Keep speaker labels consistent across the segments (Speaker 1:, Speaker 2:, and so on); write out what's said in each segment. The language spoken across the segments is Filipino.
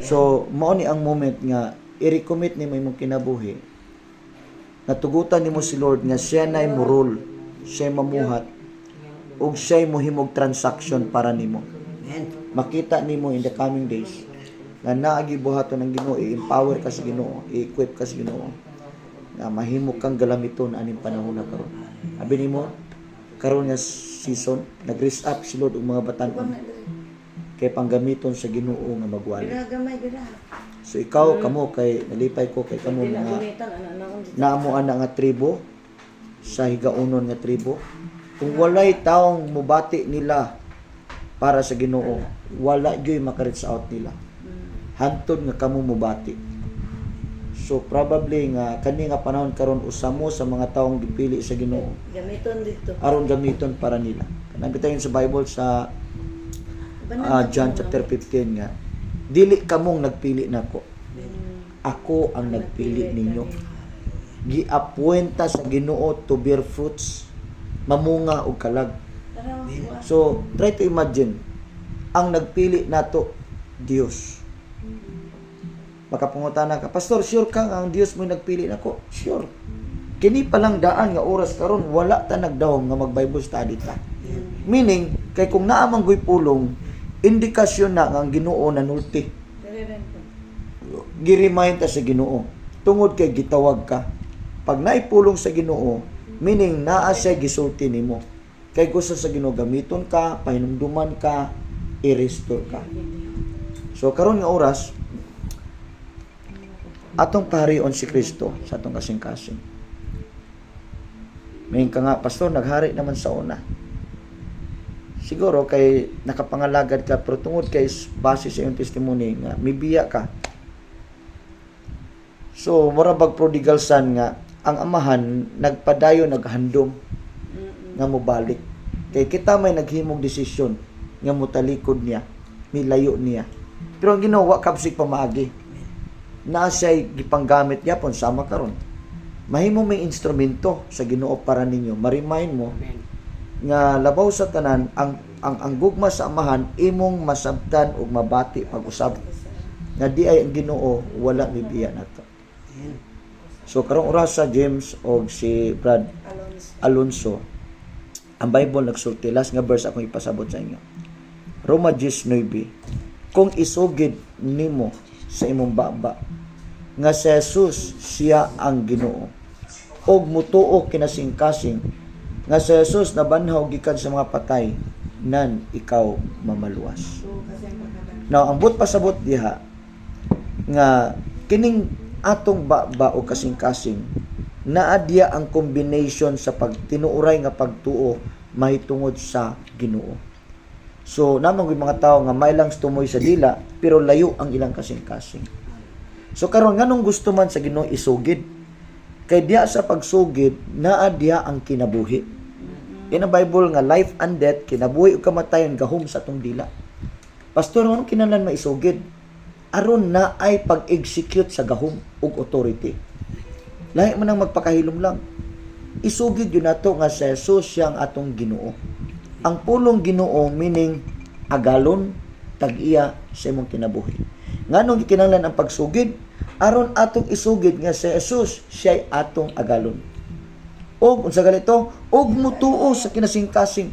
Speaker 1: So, mao ni ang moment nga i-recommit nimo imong kinabuhi. Natugutan nimo si Lord nga siya na murul, siya mamuhat ug siya mohimog transaction para nimo. Makita nimo in the coming days nga naagi buhaton ng Ginoo, i-empower ka sa Ginoo, i-equip ka sa Ginoo. Na mahimo kang galamiton aning panahon na karon. Abi nimo karon nga season, nag-raise up si Lord og mga batan-on kay panggamiton sa Ginoo nga magwali.
Speaker 2: Bira gamay bira.
Speaker 1: So ikaw kamo kay nalipay ko kay kamo mga
Speaker 2: gunitan ana naon
Speaker 1: naamo ana nga tribo sa higaunon nga tribo. Kung walay taong mubati nila para sa Ginoo, wala gyud maka-reach out nila. Hantod nga kamo mubati. So probably nga kani nga panahon karon usamo sa mga taong gipili sa Ginoo
Speaker 2: Gamiton dito.
Speaker 1: aron gamiton para nila. Kanang sa Bible sa ah, John chapter 15 nga dili kamong nagpili nako. Ako ang nagpili ninyo. Giapwenta sa Ginoo to bear fruits, mamunga og kalag. So, try to imagine ang nagpili nato Dios. Makapungutana ka, Pastor, sure ka ang Dios mo nagpili nako? Sure. Kini pa lang daan nga oras karon wala ta nagdahom nga mag-Bible study ta. Meaning, kay kung naamang guy pulong, indikasyon na nga ang Ginoo nanulti.
Speaker 2: Dere
Speaker 1: Gi-remind ta sa Ginoo. Tungod kay gitawag ka. Pag naipulong sa Ginoo, meaning naa siya gisulti nimo. Kay gusto sa Ginoo gamiton ka, pahinumduman ka, i-restore ka. So karon nga oras atong paharion si Kristo sa atong kasing-kasing. May ka nga, pastor, naghari naman sa una. Siguro kay nakapangalagad ka pero tungod kay base sa iyong testimony nga mibiya ka. So, mura bag prodigal son nga ang amahan nagpadayo naghandom nga mobalik. Kay kita may naghimog desisyon nga mutalikod niya, milayo niya. Pero ang ginawa kapsig pamaagi. Na siya'y gipanggamit niya pon sama karon. Mahimo may instrumento sa Ginoo para ninyo. Ma-remind mo nga labaw sa tanan ang ang ang gugma sa amahan imong masabtan ug mabati pag-usab nga di ay ang Ginoo wala mibiya nato. So karong oras sa James og si Brad
Speaker 2: Alonso.
Speaker 1: Ang Bible nagsulti last nga verse akong ipasabot sa inyo. Roma 19 Kung isugid nimo sa imong baba nga si Jesus siya ang Ginoo og mutuo kinasing-kasing nga si Jesus nabanhaw gikan sa mga patay nan ikaw mamaluwas. Now, ang but pasabot diha nga kining atong baba o kasing-kasing naa diya ang combination sa pagtinuuray nga pagtuo mahitungod sa Ginoo. So, namang yung mga tao nga may lang tumoy sa dila pero layo ang ilang kasing-kasing. So karon nganong gusto man sa Ginoo isugid? Kay diya sa pagsugid naa diya ang kinabuhi. Yan ang Bible nga life and death, kinabuhi ug kamatayon gahom sa atong dila. Pastor, anong kinalan maisugid? Aron na ay pag-execute sa gahom ug authority. Lahi man ang magpakahilom lang. Isugid yun nato nga sa Jesus siyang atong Ginoo. Ang pulong Ginoo meaning agalon tag-iya sa imong kinabuhi. Nganong gikinahanglan ang pagsugid? Aron atong isugid nga si Jesus siya atong agalon. Og unsa ganito? Og mutuo sa kinasingkasing.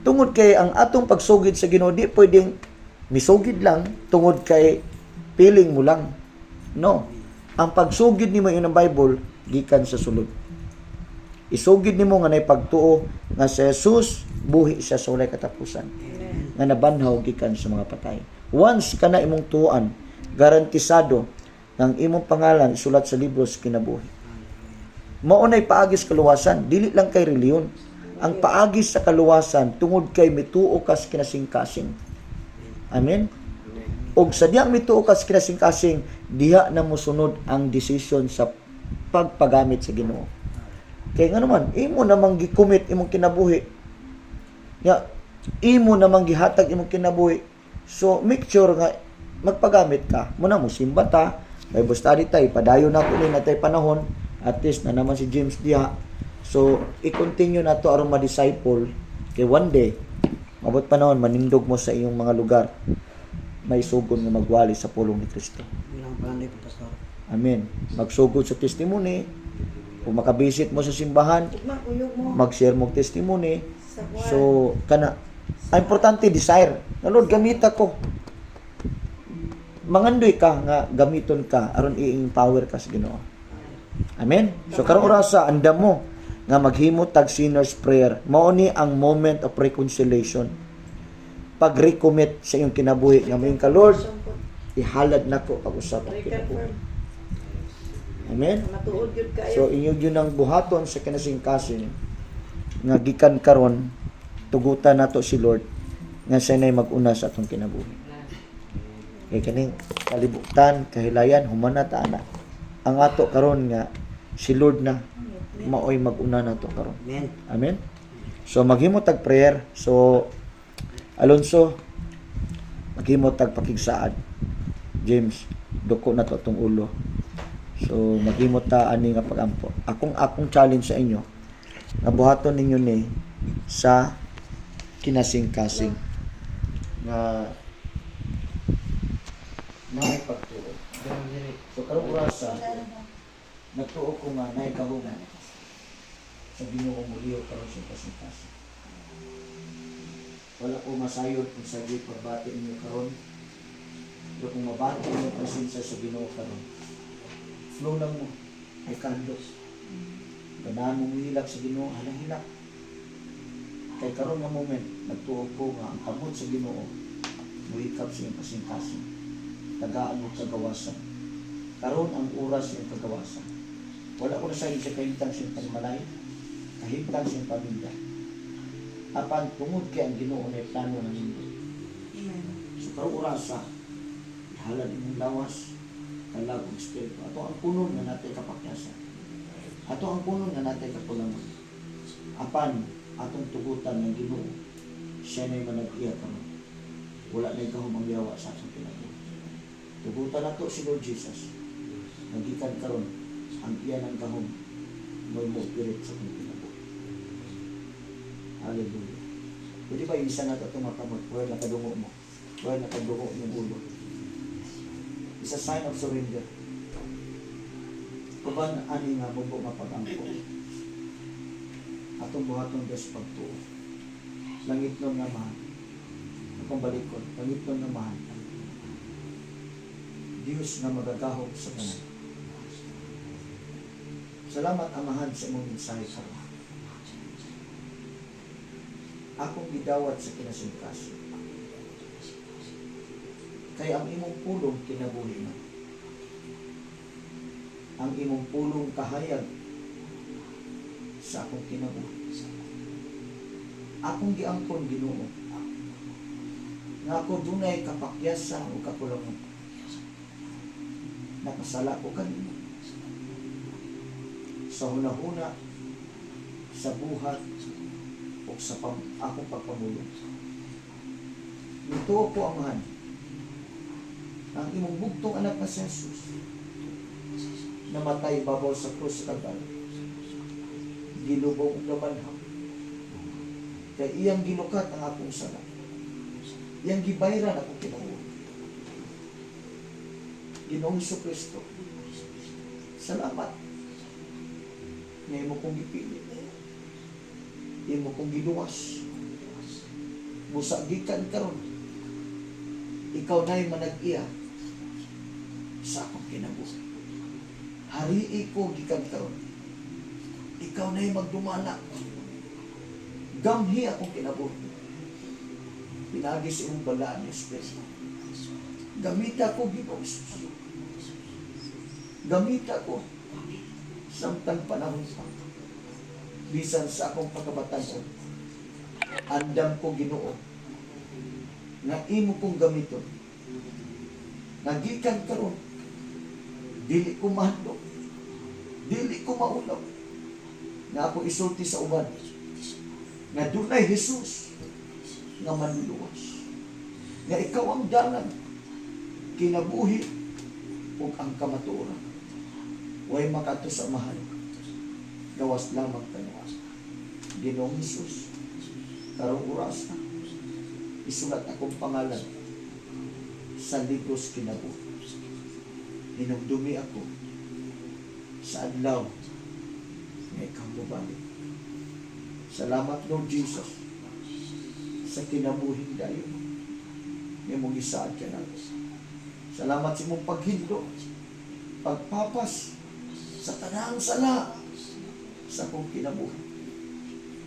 Speaker 1: Tungod kay ang atong pagsugid sa Ginoo di pwedeng misugid lang tungod kay feeling mo lang. No. Ang pagsugid nimo yun ang Bible gikan sa sulod. Isugid nimo nga nay pagtuo nga si Jesus buhi siya sa walay katapusan. Nga nabanhaw gikan sa mga patay. Once ka na imong tuan, garantisado ng imong pangalan isulat sa libro sa kinabuhi. Maunay paagis kaluwasan, dili lang kay reliyon. Ang paagis sa kaluwasan tungod kay mituo ka sa kinasing-kasing. Amen. Og sa diyang mituo ka sa kinasing-kasing, diha na mosunod ang desisyon sa pagpagamit sa Ginoo. Kay nga naman, imo namang gikumit imong kinabuhi. Ya, imo namang gihatag imong kinabuhi. So make sure nga magpagamit ka. Muna mo simba ta, Bible study tay, padayon na ko ni natay panahon. At least na naman si James diha. So i-continue na to aron ma-disciple kay one day mabot panahon manindog mo sa iyong mga lugar. may sugod nga magwali sa pulong ni Kristo. Amen. Magsugod sa testimony. Kung makabisit mo sa simbahan, mag-share mo og testimony. So, kana ang importante desire. Nga Lord, gamita ko. Mangandoy ka nga gamiton ka aron i-empower ka sa Ginoo. Amen. So karong orasa andam mo nga maghimo tag sinner's prayer. Mao ni ang moment of reconciliation. Pag-recommit sa iyong kinabuhi nga mayon ka Lord, ihalad nako pag-usap ang kinabuhi. Amen. So inyo yun ang buhaton sa kinasingkasing nga gikan karon tugutan nato si Lord nga siya na'y mag-una sa atong kinabuhi. Kay kaning kalibutan, kahilayan, humana ta ana. Ang ato karon nga si Lord na maoy mag-una nato karon.
Speaker 3: Amen.
Speaker 1: Amen. So maghimo tag prayer. So Alonso maghimo tag pakigsaad. James, duko na to tong ulo. So maghimo ta ani nga pagampo. Akong akong challenge sa inyo nga buhaton ninyo ni sa kinasing-kasing nga naay pagtuo. Karong orasa nagtuo ko nga naay kahungan sa Ginoo muliyo karon sa kasing-kasing. Wala ko masayod kung sa di pagbati ninyo karon. Pero kung mabati ninyo presensya sa Ginoo karon. Flow lang mo ay kandos. Ganahan mo hilak sa Ginoo, halang. Kay karon nga moment, nagtuo ko nga ang kamot sa Ginoo, muikap sa iyong kasing-kasing. Tagaan mo sa gawasan. Karon ang oras sa iyong kagawasan. Wala ko na sa sa kahintang sa pagmalay, kahintang sa pamilya. Apan tungod kay ang Ginoo na plano ng mundo. So karong orasa, ihalad imong lawas, kalag ug espiritu. Ato ang punon nga natay kapakyasan. Ato ang punon nga natay kapulangan. Apan atong tugutan ng Ginoo, siya na manag-iya karon. Wala na ikahumang yawa sa atong kinabuhi. Tugutan nato si Lord Jesus. Nagikan karon ang iya ng kahom mo mo pirit sa atong kinabuhi. Hallelujah. Pwede ba isa na ito makamot? Wala nakadungo mo. Wala nakadungo yung ulo. It's a sign of surrender. Kuban ani nga bubo mapagampo. Atong buhaton Diyos pagtuo. Langit nun nga mahal. Akong balikon. Langit nun nga mahal. Diyos nga magagahog sa kanan. Salamat amahan sa imong mensahe karon. Akong gidawat sa kinasingkas. Kaya ang imong pulong kinabuhi na. Ang imong pulong kahayag sa akong kinabuhi. Akong giangkon Ginoo. Nga ako dunay kapakyasan o kakulangan. Nakasala ko kanimo. Sa hunahuna, sa buhat, o sa pam, akong pagpamulong. Ito ko amahan. Ang imong bugtong anak na si Jesus namatay babaw sa krus sa Kalbaryo. Gilubong ang lamanhang. Kaya iyang gilukat ang akong sala. Iyang gibayran akong kinabuhi. Ginoong Kristo. Salamat. Ngayon mo kong gipili. Imo kong giluwas. Musagikan karon. Ikaw na'y manag-iya sa akong kinabuhi. Harii ko gikan karon. Ikaw na'y magdumala. Gamhi akong kinabuhi. Pinagi sa imong balaan ni Espiritu. Gamita ko Jesus. Gamita ko samtang panahon pa bisan sa akong pagkabatanon, andam ko ginoo, nga imo kong gamiton, nagikan karon, dili ko mahandok, dili ko maulaw, nga ako isulti sa uban, nga dunay Jesus, nga manluluwas, nga ikaw ang dalan, kinabuhi, ug ang kamatuoran, way makato sa mahal, gawas lamang kanawas. Ginoong Jesus, karong oras na, isulat akong pangalan sa libos kinabuhi. Hinumdumi ako sa adlaw nga ikaw mabalik. Salamat Lord Jesus sa kinabuhing dayon. Nga mong isaad ka. Salamat sa imong paghidlo, pagpapas sa tanang sala sa kong kinabuhi.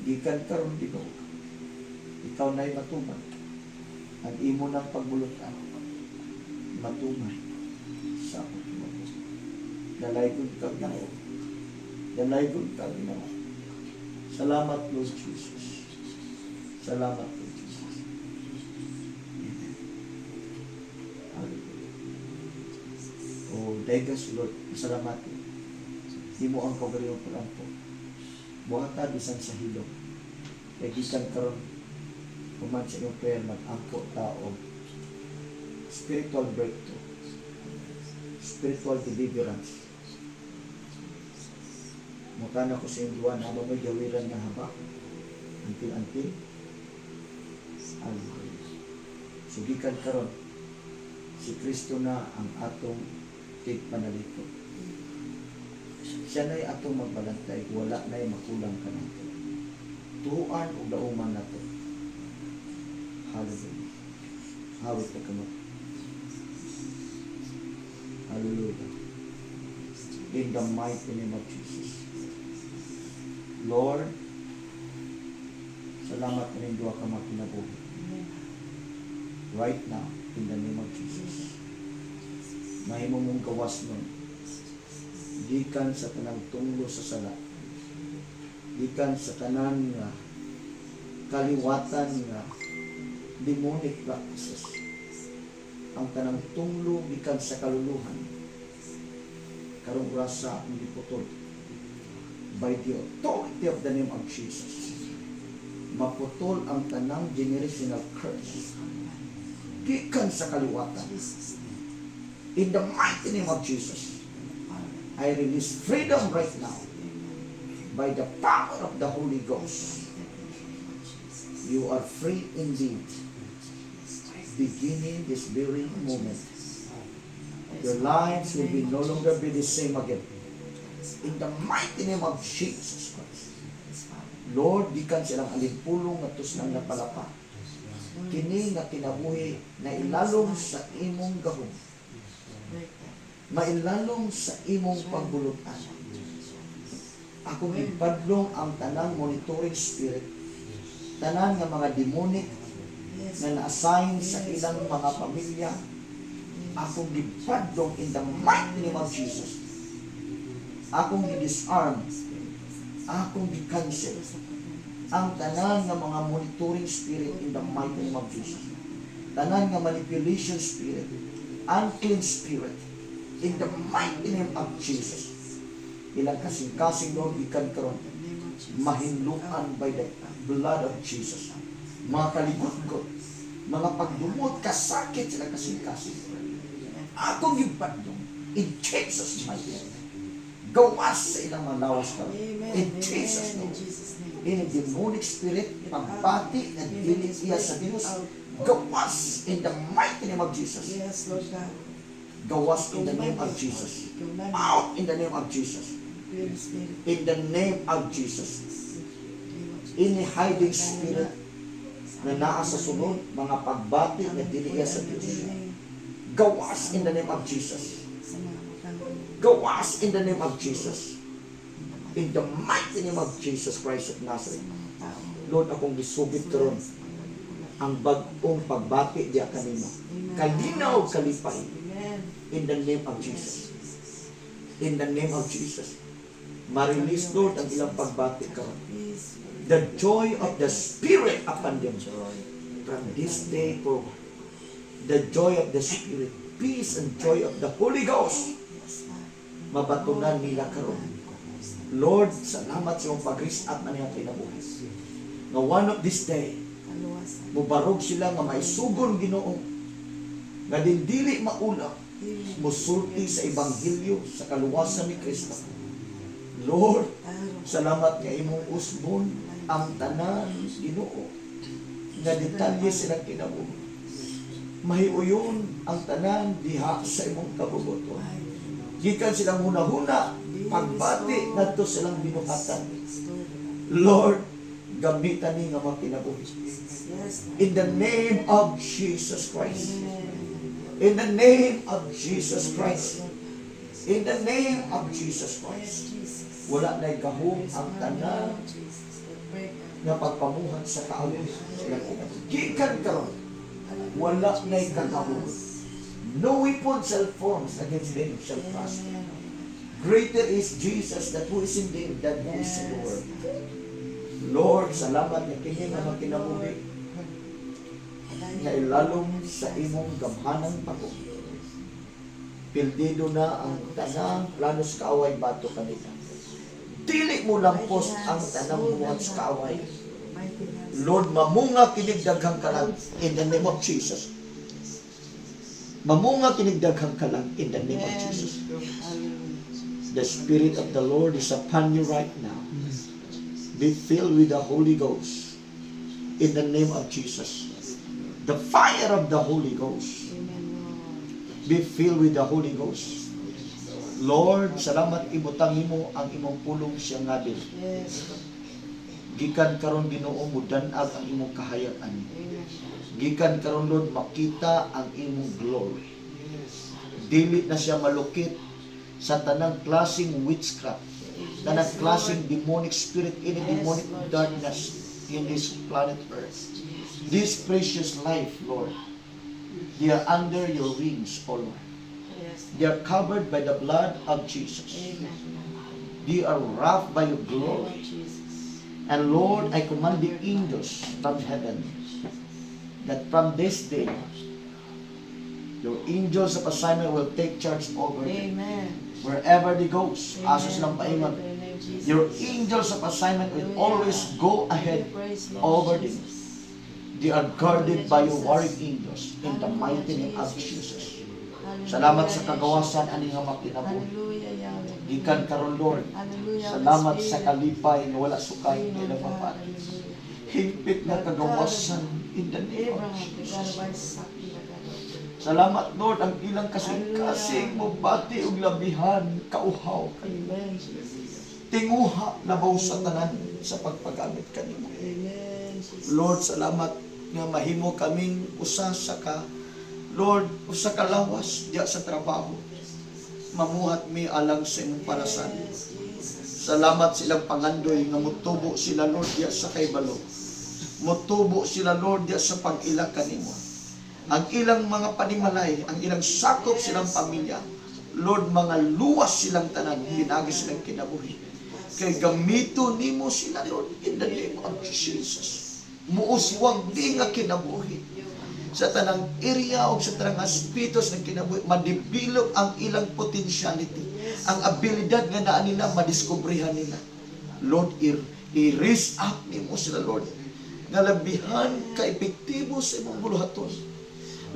Speaker 1: Gikan karon Ginoo. Ikaw na'y matuman. Ang imo ng pagbulutan. Matuman sa akong kinabuhi. Dalaygon ka Ginoo. Dalaygon ka Ginoo. Salamat Lord Jesus. Salamat Lord Jesus. Oh, Degas Lord, salamat ko. Di mo ang kagariyong palampo. Buhata bisan sa hilong. Kaya gikan karon kuman sa iyong prayer mag-angko tao spiritual breakthrough spiritual deliverance Mukana ko sa iyong duwan habang may gawiran nga haba until-until Hallelujah. Sugikan karon si Kristo na ang atong tigpanalito. Siya na'y atong magbalantay, wala na'y makulang ka nato. Tuhuan o dauman nato. Hallelujah. Hawit na kamot. Hallelujah. In the mighty name of Jesus. Lord, salamat na rin duwa ka mga kinabuhi. Right now, in the name of Jesus. Mahimo mong gawas nun. Gikan sa tanang tunglo sa sala. Gikan sa tanan nga kaliwatan nga demonic practices. Ang tanang tunglo gikan sa kaluluhan. Karong rasa ang giputol by the authority of the name of Jesus. Maputol ang tanang generational curse. Gikan sa kaliwatan. In the mighty name of Jesus, I release freedom right now by the power of the Holy Ghost. You are free indeed. Beginning this very moment, your lives will be no longer be the same again. In the mighty name of Jesus Christ. Lord, di kan silang alimpulong nga tus nang napalapa. Kini nga kinabuhi na ilalong sa imong gahom. Mailalong sa imong pagbulutan. Akong ipadlong ang tanang monitoring spirit. Tanan nga mga demonic na na-assign sa ilang mga pamilya. Akong gipadlong in the mighty name of Jesus. Akong gi-disarm. Akong gi-cancel ang tanan nga mga monitoring spirit in the mighty name of Jesus. Tanan nga manipulation spirit, unclean spirit, in the mighty name of Jesus. Ilang kasing-kasing Lord, ikan karon mahinluan by the blood of Jesus. Mga kaligot-got, mga pagdumot, kasakit sila kasing-kasing. Akong yung padlong, in Jesus' mighty name. Gawas sa ilang mga lawas karon. In Jesus' name ini demonic spirit pagbati na dili iya sa Dios gawas in the mighty name of Jesus
Speaker 2: Yes, Lord God.
Speaker 1: Gawas in the name of Jesus. Out in the name of Jesus. In the name of Jesus. Ini hiding spirit na naa sa sunod mga pagbati na dili iya sa Dios gawas in the name of Jesus. Gawas in the name of Jesus. In the mighty name of Jesus Christ of Nazareth. Lord, akong gisugit karon ang bagong pagbati diya kanimo. Kalinaw kalipay. In the name of Jesus. In the name of Jesus. Marilis, Lord, ang ilang pagbati.
Speaker 2: Peace.
Speaker 1: The joy of the Spirit upon them from this day forward. The joy of the Spirit, peace and joy of the Holy Ghost, mabatunan nila karon. Lord, salamat sa iyong pag-reset na niya kinabuhi. Nga one of this day, mubarog sila nga maisugon Ginoo nga dindili maulap. Musulti sa ebanghelyo sa kaluwasan ni Kristo. Lord, salamat nga imong usbon ang tanan Ginoo nga detalye sila kinabuhi. mahiuyon ang tanan diha sa imong kabubuton. Gikan silang huna-huna, pagbati ngadto silang binuhatan. Lord, gamitan ni nga mga kinabuhi.
Speaker 2: Yes.
Speaker 1: In the name of Jesus Christ. In the name of Jesus Christ. In the name of Jesus Christ. Wala na gahom ang tanan nga pagpamuhan sa kinabuhi. Gikan karon, wala na kagahom. No weapon shall form against them shall prosper. Greater is Jesus that who is in them than who is in the world. Lord, salamat nga kini nga makinabuhi nga ilalom sa imong gamhanang pako. Pildido na ang tanang planos kaaway bato kanila. Dili mo lampos ang tanang buhat sa kaaway. Lord, mamunga kinig daghang kalang in the name of Jesus. Mamunga kinig daghang kalang in the name of Jesus. The Spirit of the Lord is upon you right now. Be filled with the Holy Ghost in the name of Jesus. The fire of the Holy Ghost. Be filled with the Holy Ghost. Lord, salamat ibutang mo ang imong pulong siya nga din.
Speaker 2: Yes.
Speaker 1: Gikan karon Ginoo mo danag ang imong kahayag-an. Gikan karon Lord makita ang imong glory. Dili na siya malukit sa tanang klaseng witchcraft, tanang klaseng demonic spirit, any demonic darkness in this planet Earth. This precious life, Lord, they are under your wings, O Lord.
Speaker 2: Yes.
Speaker 1: They are covered by the blood of Jesus.
Speaker 2: Amen.
Speaker 1: They are wrapped by your glory.
Speaker 2: Jesus.
Speaker 1: And Lord, I command the angels from heaven that from this day, your angels of assignment will take charge over them. Wherever they go, asa silang paingon,
Speaker 2: Amen.
Speaker 1: Your angels of assignment will always go ahead over them. They are guarded by your warring angels in the mighty name of Jesus. Salamat sa kagawasan ani nga
Speaker 2: Yahweh.
Speaker 1: Gikan karon Lord. Salamat sa kalipay nga wala sukay nga.
Speaker 2: Hallelujah.
Speaker 1: Higpit na kagawasan in the name of Jesus. Salamat Lord ang ilang kasing-kasing mo bati ug labihan kauhaw
Speaker 2: Jesus.
Speaker 1: tinguha labaw sa tanan sa pagpagamit kanimo.
Speaker 2: Amen.
Speaker 1: Lord, salamat nga mahimo kaming usa sa ka Lord, usa ka lawas diya sa trabaho. Mamuhat mi alang sa imong parasan. Salamat silang pangandoy nga mutubo sila Lord diya sa kaybalo. Mutubo sila Lord diya sa pag-ila kanimo. Ang ilang mga panimalay, ang ilang sakop silang pamilya. Lord, mga luwas silang tanan, binagi silang kinabuhi. Kay gamito nimo sila Lord in the name of Jesus. Muuswag di nga kinabuhi sa tanang area o sa tanang aspitos ng kinabuhi, madibilog ang ilang potentiality, ang abilidad nga naa nila, madiskubrihan nila. Lord, i-raise up nimo sila, Lord, nga labihan ka epektibo sa imong buluhaton.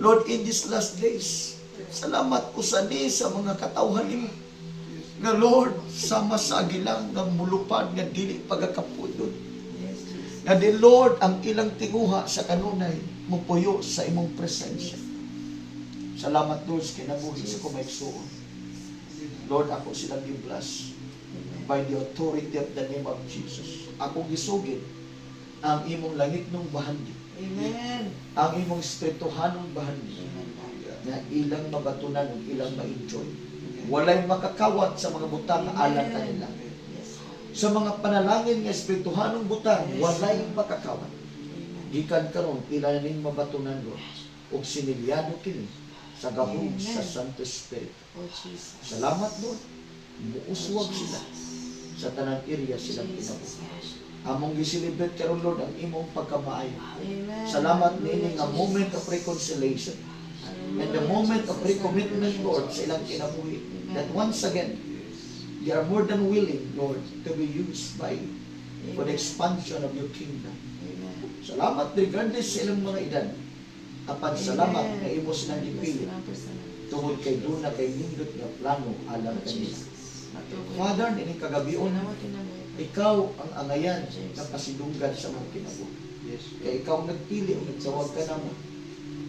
Speaker 1: Lord, in these last days, salamat usani sa mga katawhan nimo. Nga Lord, sama sa agilang ng mulupad nga dili pagakapudod. Nga di Lord, ang ilang tinguha sa kanunay, mupuyo sa imong presensya. Salamat Lord sa kinabuhi sa kumaigsuon. Lord, ako silang gi-bless by the authority of the name of Jesus. Ako gisugid ang imong langit ng bahandi,
Speaker 2: Amen.
Speaker 1: ang imong spirituhanong bahandi,
Speaker 2: Amen,
Speaker 1: na ilang mabatunan ilang ma-enjoy. Walay makakawat sa mga butang alang kanila.
Speaker 2: Lord.
Speaker 1: Sa mga panalangin nga espirituhanong butang, walay makakawat.
Speaker 2: Amen.
Speaker 1: Gikan karon pila ning mabatunan Lord ug sinilyado kini sa
Speaker 2: Amen.
Speaker 1: sa Santo Espiritu.
Speaker 2: Oh, Jesus.
Speaker 1: Salamat Lord. Muuswag sila sa tanang area silang kinabuhi. Among gisilibet karon Lord ang imong pagkamaayo. Salamat niini nga moment of reconciliation and the moment of recommitment Lord sa ilang kinabuhi. That once again they are more than willing Lord to be used by for the expansion of your kingdom.
Speaker 2: Amen.
Speaker 1: Salamat regardless sa ilang mga edad. Apan salamat na imo silang gipili tungod kay doon na kay nindot nga plano alam.
Speaker 2: Matukoy.
Speaker 1: Father, nini kagabion, ikaw ang angayan ng pasidunggan sa mga kinabuhi.
Speaker 3: Yes.
Speaker 1: Kaya ikaw ang nagpili, ang nagsawag ka naman.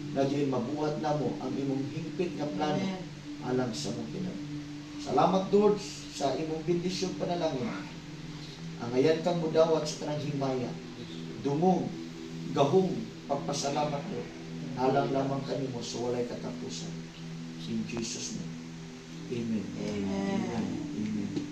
Speaker 1: nga diin mabuhat namo ang imong hingpit nga plano alang sa mong pinag. Salamat Lord sa imong bendisyon panalangin. Ang ayan kang mudawat sa tanang himaya. Dungong, gahong, pagpasalamat Lord. Alang lamang kanimo sa walay katapusan. In Jesus name. Amen.
Speaker 2: Amen.
Speaker 1: Amen.